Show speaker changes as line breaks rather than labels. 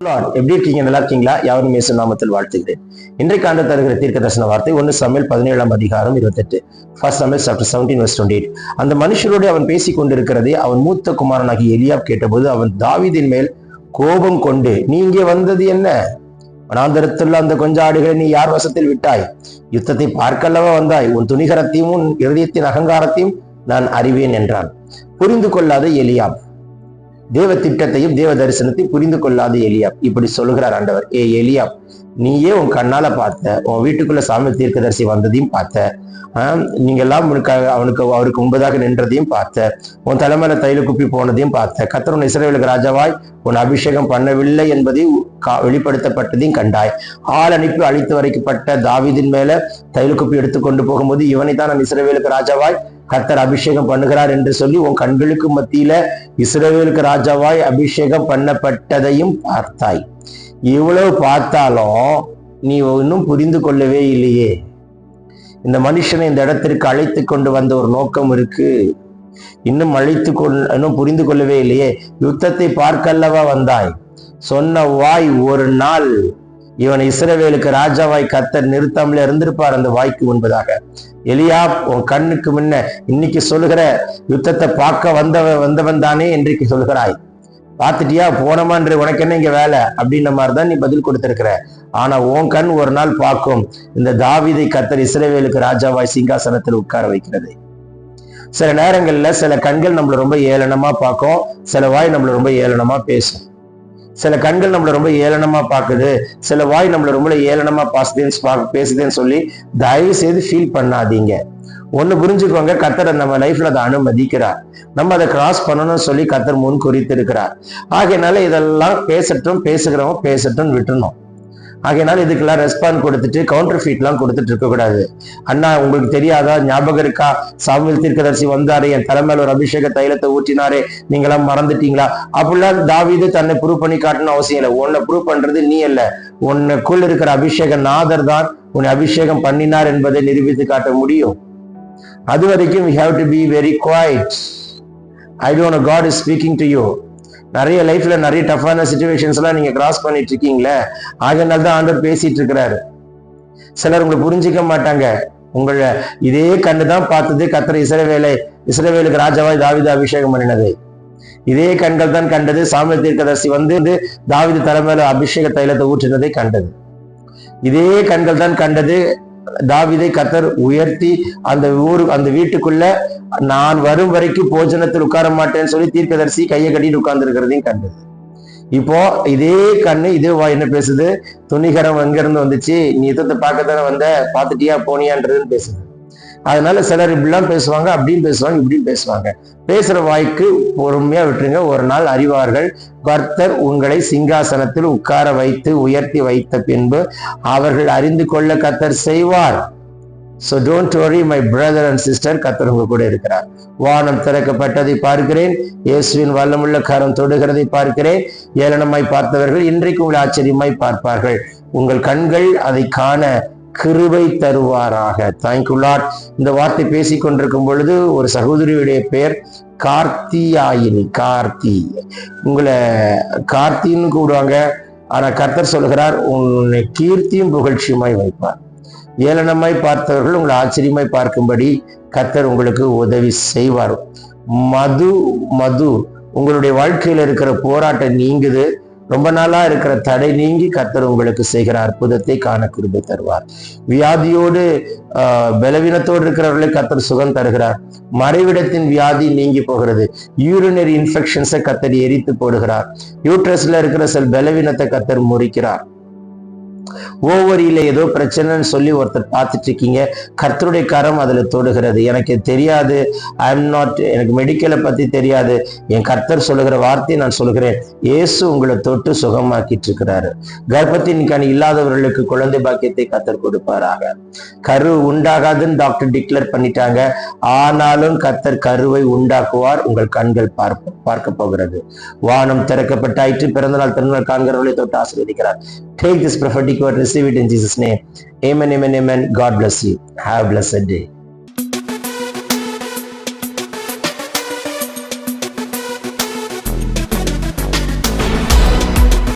எப்படி இருக்கீங்க? நல்லா இருக்கீங்களா? யாரும் இயேசு நாமத்தில் வாழ்த்துகிறேன். இன்றைக்கு ஆண்டு தருகிற தீர்க்க தரிசன வார்த்தை ஒன்று சமையல் பதினேழாம் அதிகாரம் இருபத்தெட்டு. ஃபர்ஸ்ட் சமையல் chapter seventeen verse twenty eight அந்த மனுஷரோடு அவன் பேசிக் கொண்டிருக்கிறதே அவன் மூத்த குமாரனாகி எலியாப் கேட்டபோது அவன் தாவிதின் மேல் கோபம் கொண்டு நீ இங்கே வந்தது என்ன? வனாந்தரத்துள்ள அந்த கொஞ்ச ஆடுகளை நீ யார் வசத்தில் விட்டாய்? யுத்தத்தை பார்க்கல்லவா வந்தாய்? உன் துணிகரத்தையும் உன் இருதயத்தின் அகங்காரத்தையும் நான் அறிவேன் என்றான். புரிந்து கொள்ளாத எலியாப் தேவ திட்டத்தையும் தேவ தரிசனத்தை புரிந்து கொள்ளாத எலியாப். இப்படி சொல்கிறார் ஆண்டவர் ஏ எலியாப் நீயே உன் கண்ணால பார்த்த உன் வீட்டுக்குள்ள சாமி தீர்க்கதரிசி வந்ததையும் பார்த்த நீங்கெல்லாம் நீங்க எல்லாம் உனக்கு அவனுக்கு அவருக்கு முன்பதாக நின்றதையும் பார்த்த உன் தலைமையில தைல குப்பி போனதையும் பார்த்த கத்தரன் உன் ராஜாவாய் உன் அபிஷேகம் பண்ணவில்லை என்பதையும் வெளிப்படுத்தப்பட்டதையும் கண்டாய். ஆள் அனுப்பி அழித்து வரைக்கப்பட்ட தாவிதின் மேல தைல குப்பி எடுத்து கொண்டு போகும்போது இவனை தான் நான் இஸ்ரவேலுக்கு ராஜாவாய் கத்தர் அபிஷேகம் பண்ணுகிறார் என்று சொல்லி உன் கண்களுக்கு மத்தியில இஸ்ரவேலுக்கு ராஜாவாய் அபிஷேகம் பண்ணப்பட்டதையும் பார்த்தாய். இவ்வளவு பார்த்தாலும் நீ இன்னும் புரிந்து கொள்ளவே இல்லையே. இந்த மனுஷனை இந்த இடத்திற்கு அழைத்து கொண்டு வந்த ஒரு நோக்கம் இருக்கு. இன்னும் அழைத்து கொள் இன்னும் புரிந்து கொள்ளவே இல்லையே. யுத்தத்தை பார்க்கல்லவா வந்தாய்? சொன்ன வாய் ஒரு நாள். இவன் இஸ்ரவேலுக்கு ராஜாவாய் கத்தர் நிறுத்தாமல இருந்திருப்பார் அந்த வாய்க்கு முன்பதாக. எலியா உன் கண்ணுக்கு முன்ன இன்னைக்கு சொல்லுகிற யுத்தத்தை பார்க்க வந்தவன் வந்தவன் தானே இன்றைக்கு சொல்கிறாய் பார்த்துட்டியா? போனமான்று உனக்கு என்ன இங்கே வேலை? அப்படின்ற மாதிரி தான் நீ பதில் கொடுத்துருக்குற. ஆனா உன் கண் ஒரு நாள் பார்க்கும். இந்த தாவிதை கத்தர் இஸ்ரவேலுக்கு ராஜாவாய் சிங்காசனத்தில் உட்கார வைக்கிறது. சில நேரங்கள்ல சில கண்கள் நம்மளை ரொம்ப ஏளனமா பார்க்கும். சில வாய் நம்மளை ரொம்ப ஏளனமா பேசும். சில கண்கள் நம்மள ரொம்ப ஏளனமா பார்க்குது. சில வாய் நம்மளை ரொம்ப ஏளனமா பாசுதுன்னு பா- பேசுதுன்னு சொல்லி தயவு செய்து ஃபீல் பண்ணாதீங்க. ஒன்று புரிஞ்சுக்கோங்க கத்தர் நம்ம லைஃப்ல அதை அனுமதிக்கிறார். நம்ம அதை கிராஸ் பண்ணணும்னு சொல்லி கத்தர் முன் குறித்திருக்கிறார் ஆகையினால இதெல்லாம் பேசட்டும் பேசுகிறவங்க பேசட்டும் விட்டுணும் ஆகையினால இதுக்கெல்லாம் ரெஸ்பாண்ட் கொடுத்துட்டு கவுண்டர் ஃபீட்லாம் கொடுத்துட்டு இருக்க கூடாது. அண்ணா உங்களுக்கு தெரியாதா? ஞாபகம் இருக்கா? சாமியில் தீர்க்கதரிசி வந்தாரு என் தலைமையில ஒரு அபிஷேக தைலத்தை ஊற்றினாரே நீங்களாம் மறந்துட்டீங்களா? அப்படிலாம் தாவிது தன்னை ப்ரூவ் பண்ணி காட்டணும் அவசியம் இல்லை. உன்னை ப்ரூவ் பண்றது நீ இல்லை உன்னுக்குள் இருக்கிற அபிஷேக நாதர் தான் உன்னை அபிஷேகம் பண்ணினார் என்பதை நிரூபித்து காட்ட முடியும். அது வரைக்கும் we have to be very quiet I don't God is speaking to you நிறைய லைஃப்ல நிறைய டஃப்பான சுச்சுவேஷன்ஸ் எல்லாம் நீங்க கிராஸ் பண்ணிட்டு இருக்கீங்களே. அதனால தான் ஆண்டவர் பேசிட்டு இருக்கிறாரு. சிலர் உங்களை புரிஞ்சிக்க மாட்டாங்க. உங்களை இதே கண்ணு தான் பார்த்தது. கத்திர இசைவேலை இசைவேலுக்கு ராஜாவாய் தாவித அபிஷேகம் பண்ணினது. இதே கண்கள் தான் கண்டது. சாமிய தீர்க்கதர்சி வந்து வந்து தலைமையில அபிஷேக தைலத்தை ஊற்றினதை கண்டது. இதே கண்கள் தான் கண்டது. தாவிதை கத்தர் உயர்த்தி அந்த ஊரு அந்த வீட்டுக்குள்ள நான் வரும் வரைக்கும் போஜனத்தில் உட்கார மாட்டேன்னு சொல்லி தீர்க்கதரிசி கையை கட்டிட்டு உட்கார்ந்து இருக்கிறதையும் கண்டது. இப்போ இதே கண்ணு இதே வா என்ன பேசுது? துணிகரம் எங்க இருந்து வந்துச்சு? நீ யுத்தத்தை பார்க்கத்தானே வந்த? பாத்துட்டியா போனியான்றதுன்னு பேசுது. அதனால சிலர் இப்படிலாம் பேசுவாங்க அப்படின்னு பேசுவாங்க இப்படின்னு பேசுவாங்க. பேசுற வாய்க்கு பொறுமையா விட்டுருங்க. ஒரு நாள் அறிவார்கள் கர்த்தர் உங்களை சிங்காசனத்தில் உட்கார வைத்து உயர்த்தி வைத்த பின்பு அவர்கள் அறிந்து கொள்ள கத்தர் செய்வார். So don't worry my brother and sister கத்தர் உங்க கூட இருக்கிறார். வானம் திறக்கப்பட்டதை பார்க்கிறேன் இயேசுவின் வல்லமுள்ள கரம் தொடுகிறதை பார்க்கிறேன். ஏளனமாய் பார்த்தவர்கள் இன்றைக்கு உங்களை ஆச்சரியமாய் பார்ப்பார்கள். உங்கள் கண்கள் அதை காண கிருபை தருவாராக. தேங்க்யூ இந்த வார்த்தை பேசி கொண்டிருக்கும் பொழுது ஒரு சகோதரியுடைய பெயர் கார்த்தியாயினி. கார்த்தி. உங்களை கார்த்தின்னு கூடுவாங்க ஆனா கர்த்தர் சொல்கிறார் உன்னை கீர்த்தியும் புகழ்ச்சியுமாய் வைப்பார். ஏளனமாய் பார்த்தவர்கள் உங்களை ஆச்சரியமாய் பார்க்கும்படி கர்த்தர் உங்களுக்கு உதவி செய்வார். மது மது. உங்களுடைய வாழ்க்கையில் இருக்கிற போராட்டம் நீங்குது. ரொம்ப நாளா இருக்கிற தடை நீங்கி கர்த்தர் உங்களுக்கு செய்கிற அற்புதத்தை காண கிருபை தருவார். வியாதியோடு ஆஹ், பலவீனத்தோடு இருக்கிறவர்களை கர்த்தர் சுகம் தருகிறார். மறைவிடத்தின் வியாதி நீங்கி போகிறது. யூரினரி இன்ஃபெக்ஷன்ஸை கத்தர் எரித்து போடுகிறார். யூட்ரஸ்ல இருக்கிற சில பலவீனத்தை கத்தர் முறிக்கிறார். ஓவரியில ஏதோ பிரச்சனைன்னு சொல்லி ஒருத்தர் பார்த்துட்டு இருக்கீங்க கர்த்தருடைய கரம் அதுல தொடுகிறது. எனக்கு தெரியாது. ஐ எம் நாட் எனக்கு மெடிக்கலை பத்தி தெரியாது. என் கர்த்தர் சொல்லுகிற வார்த்தையை நான் சொல்லுகிறேன். இயேசு உங்களை தொட்டு சுகமாக்கிட்டு இருக்கிறாரு கர்ப்பத்தின் கனி இல்லாதவர்களுக்கு குழந்தை பாக்கியத்தை கர்த்தர் கொடுப்பாராக. கரு உண்டாகாதுன்னு டாக்டர் டிக்ளேர் பண்ணிட்டாங்க. ஆனாலும் கர்த்தர் கருவை உண்டாக்குவார். உங்கள் கண்கள் பார்க்க பார்க்க போகிறது வானம் திறக்கப்பட்டாயிற்று பிறந்தநாள் திருநாள் காண்கிறவர்களை தொட்டு ஆசீர்வதிக்கிறார். Take this prophetic word, receive it in Jesus' name. Amen, amen, amen. God bless you. Have a blessed day.